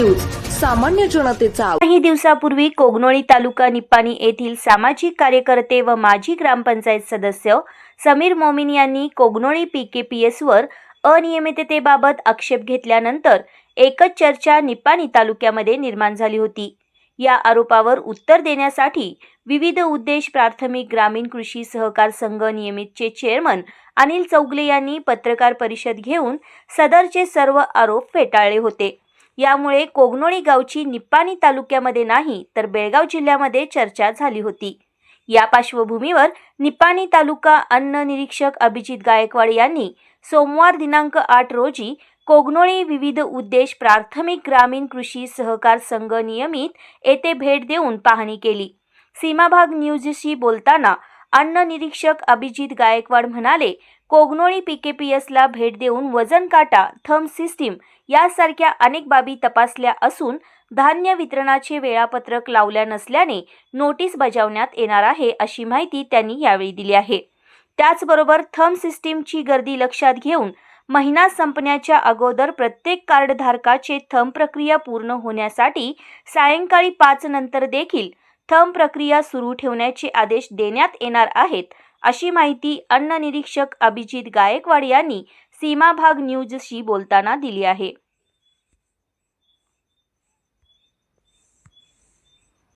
सामान्य जनतेचा काही दिवसापूर्वी कोगनोळी तालुका निप्पाणी येथील सामाजिक कार्यकर्ते व माजी ग्रामपंचायत सदस्य समीर मोमीन यांनी कोगनोळी पीकेपीएसवर अनियमिततेबाबत आक्षेप घेतल्यानंतर एकच चर्चा निप्पाणी तालुक्यामध्ये निर्माण झाली होती. या आरोपावर उत्तर देण्यासाठी विविध उद्देश प्राथमिक ग्रामीण कृषी सहकार संघ नियमितचे चेअरमन अनिल चौगले यांनी पत्रकार परिषद घेऊन सदरचे सर्व आरोप फेटाळले होते. यामुळे कोगनोळी गावची निप्पाणी तालुक्यामध्ये नाही तर बेळगाव जिल्ह्यामध्ये चर्चा झाली होती. या पार्श्वभूमीवर निप्पाणी तालुका अन्न निरीक्षक अभिजित गायकवाड यांनी सोमवार दिनांक आठ रोजी कोगनोळी विविध उद्देश प्राथमिक ग्रामीण कृषी सहकार संघ नियमित येथे भेट देऊन पाहणी केली. सीमाभाग न्यूजशी बोलताना अन्न निरीक्षक अभिजित गायकवाड म्हणाले कोगनोळी पीकेपीएसला भेट देऊन वजन काटा थंब सिस्टीम यासारख्या अनेक बाबी तपासल्या असून धान्य वितरणाचे वेळापत्रक लावल्या नसल्याने नोटीस बजावण्यात येणार आहे अशी माहिती त्यांनी यावेळी दिली आहे. त्याचबरोबर थंब सिस्टीमची गर्दी लक्षात घेऊन महिना संपण्याच्या अगोदर प्रत्येक कार्डधारकाचे थंब प्रक्रिया पूर्ण होण्यासाठी सायंकाळी पाच नंतर देखील थंब प्रक्रिया सुरू ठेवण्याचे आदेश देण्यात येणार आहेत अशी माहिती अन्न निरीक्षक अभिजित गायकवाड यांनी सीमाभाग न्यूजशी बोलताना दिली आहे.